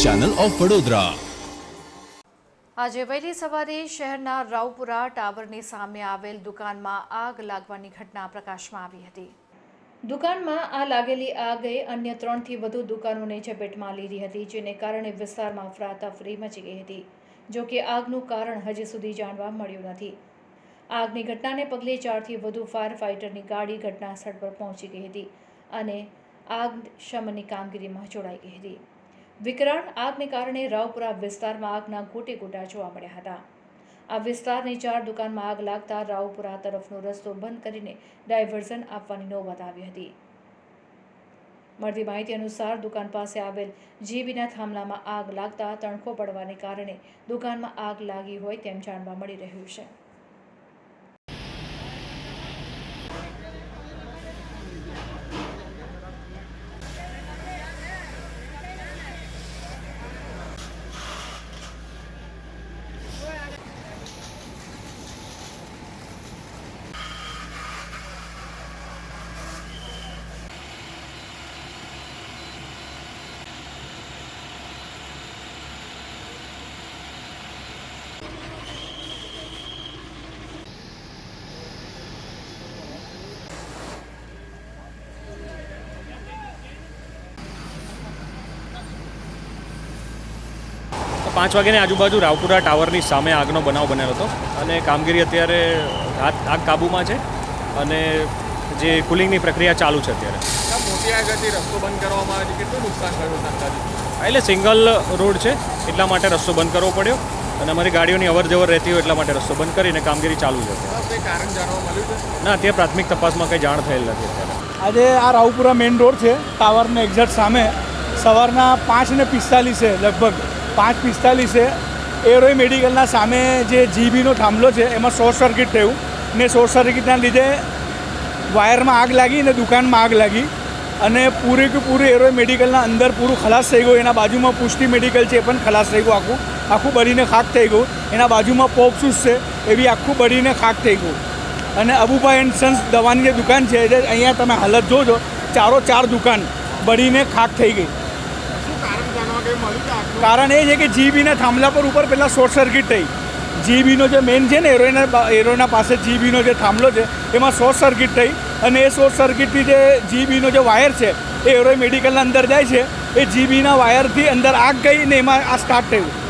Channel of Vadodara. આજે વહેલી સવારે શહેરના રાવપુરા ટાવરની સામે આવેલ દુકાનમાં આગ લાગવાની ઘટના પ્રકાશમાં આવી હતી. દુકાનમાં આ લાગેલી આગે અન્ય ત્રણથી વધુ દુકાનોને ઝપેટમાં લીધી હતી જેને કારણે વિસ્તારમાં અફરાતફરી મચી ગઈ હતી જો કે આગનું કારણ હજી સુધી જાણવા મળ્યું નથી. આગની ઘટનાને પગલે ચારથી વધુ ફાયર ફાઇટરની ગાડી ઘટના સ્થળ પર પહોંચી ગઈ હતી અને આગ શમનની કામગીરીમાં જોડાઈ ગઈ હતી. વિકરાળ આગને કારણે રાવપુરા વિસ્તારમાં આગના ગોટે ગોટા જોવા મળ્યા હતા. આ વિસ્તારની ચાર દુકાનમાં આગ લાગતા રાવપુરા તરફનો રસ્તો બંધ કરીને ડાયવર્ઝન આપવાની નોબત આવી હતી. મળતી માહિતી અનુસાર દુકાન પાસે આવેલ જીબીના થાંભલામાં આગ લાગતા તણખો પડવાને કારણે દુકાનમાં આગ લાગી હોય તેમ જાણવા મળી રહ્યું છે. પાંચ વાગ્યાની આજુબાજુ રાવપુરા ટાવરની સામે આગનો બનાવ બનેલો હતો અને કામગીરી અત્યારે આગ આગ કાબૂમાં છે અને જે કુલિંગની પ્રક્રિયા ચાલુ છે અત્યારે. મોટી મોટી આગળથી રસ્તો બંધ કરવામાં આવે છે. કેટલું નુકસાન થયું એટલે સિંગલ રોડ છે એટલા માટે રસ્તો બંધ કરવો પડ્યો અને અમારી ગાડીઓની અવર જવર રહેતી હોય એટલા માટે રસ્તો બંધ કરીને કામગીરી ચાલુ છે અત્યારે. કારણ જાણવા મળ્યું છે? ના તે પ્રાથમિક તપાસમાં કંઈ જાણ થયેલ નથી અત્યારે. આજે આ રાવપુરા મેઇન રોડ છે ટાવરને એક્ઝેક્ટ સામે. સવારના પાંચ ને પિસ્તાલીસે લગભગ. પાંચ પિસ્તાલીસે એરોય મેડિકલના સામે જે જીબીનો થાંભલો છે, એમાં શોર્ટ સર્કિટ થયું ને શોર્ટ સર્કિટના લીધે વાયરમાં આગ લાગી ને દુકાનમાં આગ લાગી અને પૂરે કે પૂરું એરોય મેડિકલના અંદર પૂરું ખલાસ થઈ ગયું. એના બાજુમાં પુષ્ટિ મેડિકલ છે એ પણ ખલાસ થઈ ગયું. આખું આખું બળીને ખાક થઈ ગયું. એના બાજુમાં પોપસૂસ છે એ બી આખું બળીને ખાક થઈ ગયું. અને અબુભાઈ એન્ડ સન્સ દવાની જે દુકાન છે અહીંયા તમે હાલત જોજો, ચારો ચાર દુકાન બળીને ખાક થઈ ગઈ શું કારણ જાણવા કંઈ મળ્યું છે આગનું કારણ એ છે કે જીબીના થાંભલા પર ઉપર પહેલાં શોર્ટ સર્કિટ થઈ. જીબીનો જે મેઇન છે ને એરોના એરોના પાસે જીબીનો જે થાંભલો છે, એમાં શોર્ટ સર્કિટ થઈ. અને એ શોર્ટ સર્કિટથી જે જીબીનો જે વાયર છે, એ એરોય મેડિકલના અંદર જાય છે. એ જીબીના વાયરથી અંદર આગ ગઈ ને એમાં આ સ્ટાર્ટ થયું.